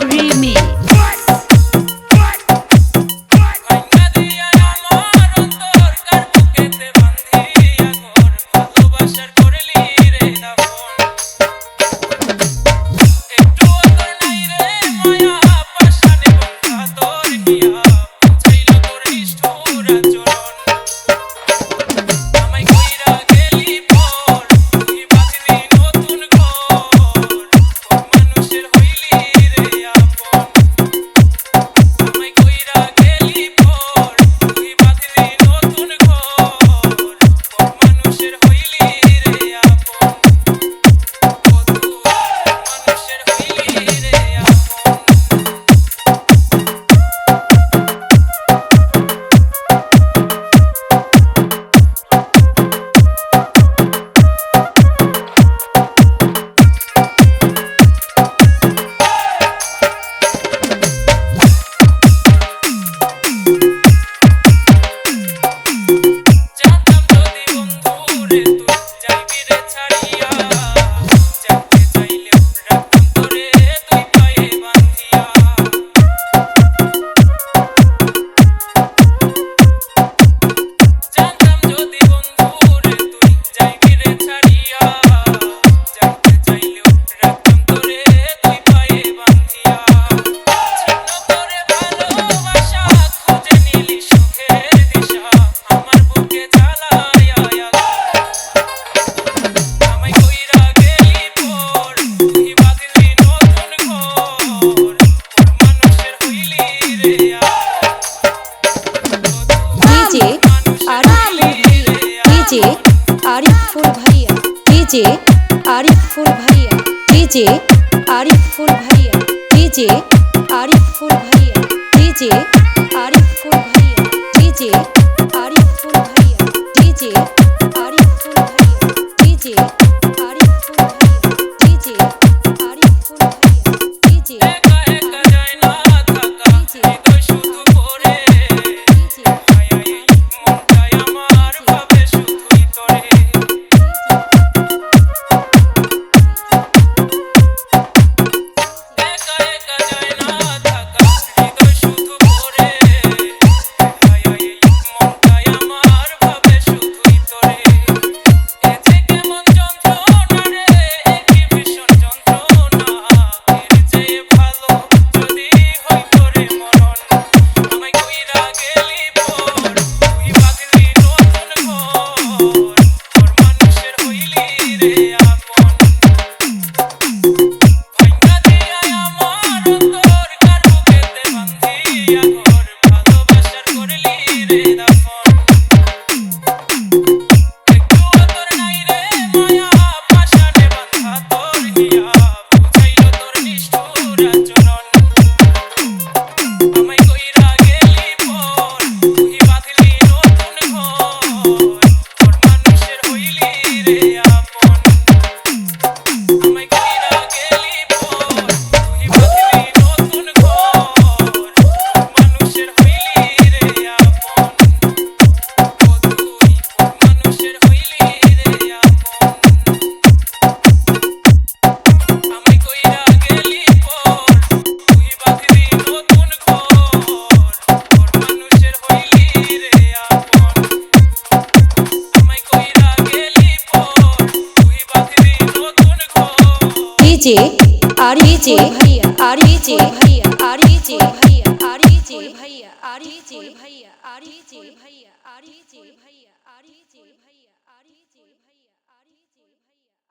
remix. DJ Ariful ভাইয়া DJ Ariful ভাইয়া DJ Ariful ভাইয়া ডিজে Yeah. যে আর এ যে ভাইয়া আর এ যে ভাইয়া আর এ যে আর এ যে ভাইয়া আর এ যে ভাইয়া আর এ যে ভাইয়া আর যে ভাইয়া আর যে ভাইয়া